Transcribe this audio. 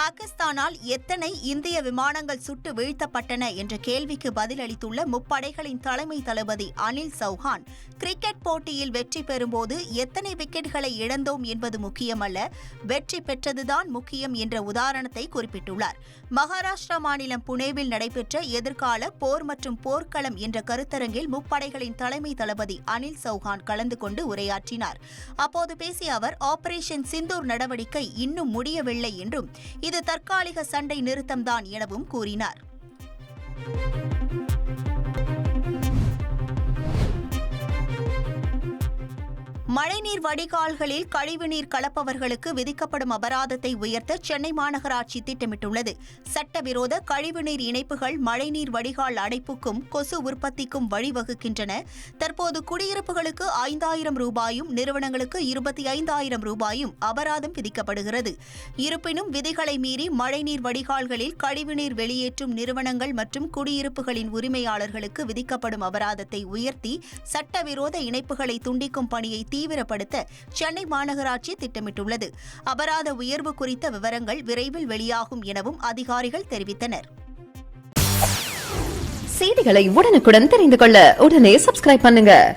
பாகிஸ்தானால் எத்தனை இந்திய விமானங்கள் சுட்டு வீழ்த்தப்பட்டன என்ற கேள்விக்கு பதிலளித்துள்ள முப்படைகளின் தலைமை தளபதி அனில் சௌஹான் கிரிக்கெட் போட்டியில் வெற்றி பெறும்போது எத்தனை விக்கெட்டுகளை இழந்தோம் என்பது முக்கியமல்ல வெற்றி பெற்றதுதான் முக்கியம் என்ற உதாரணத்தை குறிப்பிட்டுள்ளார். மகாராஷ்டிரா மாநிலம் புனேவில் நடைபெற்ற எதிர்கால போர் மற்றும் போர்க்களம் என்ற கருத்தரங்கில் முப்படைகளின் தலைமை தளபதி அனில் சௌஹான் கலந்து கொண்டு உரையாற்றினார். அப்போது பேசிய அவர் ஆபரேஷன் சிந்தூர் நடவடிக்கை இன்னும் முடியவில்லை என்றும் இது தற்காலிக சண்டை நிறுத்தம்தான் எனவும் கூறினார். மழைநீர் வடிகால்களில் கழிவுநீர் கலப்பவர்களுக்கு விதிக்கப்படும் அபராதத்தை உயர்த்த சென்னை மாநகராட்சி திட்டமிட்டுள்ளது. சட்டவிரோத கழிவுநீர் இணைப்புகள் மழைநீர் வடிகால் அடைப்புக்கும் கொசு உற்பத்திக்கும் வழிவகுக்கின்றன. தற்போது குடியிருப்புகளுக்கு ஐந்தாயிரம் ரூபாயும் நிறுவனங்களுக்கு இருபத்தி ஐந்தாயிரம் ரூபாயும் அபராதம் விதிக்கப்படுகிறது. இருப்பினும் விதிகளை மீறி மழைநீர் வடிகால்களில் கழிவுநீர் வெளியேற்றும் நிறுவனங்கள் மற்றும் குடியிருப்புகளின் உரிமையாளர்களுக்கு விதிக்கப்படும் அபராதத்தை உயர்த்தி சட்டவிரோத இணைப்புகளை துண்டிக்கும் பணியை தீவிரப்படுத்த சென்னை மாநகராட்சி திட்டமிட்டுள்ளது. அபராத உயர்வு குறித்த விவரங்கள் விரைவில் வெளியாகும் எனவும் அதிகாரிகள் தெரிவித்தனர். செய்திகளை உடனுக்குடன் தெரிந்து கொள்ள உடனே சப்ஸ்கிரைப் பண்ணுங்க.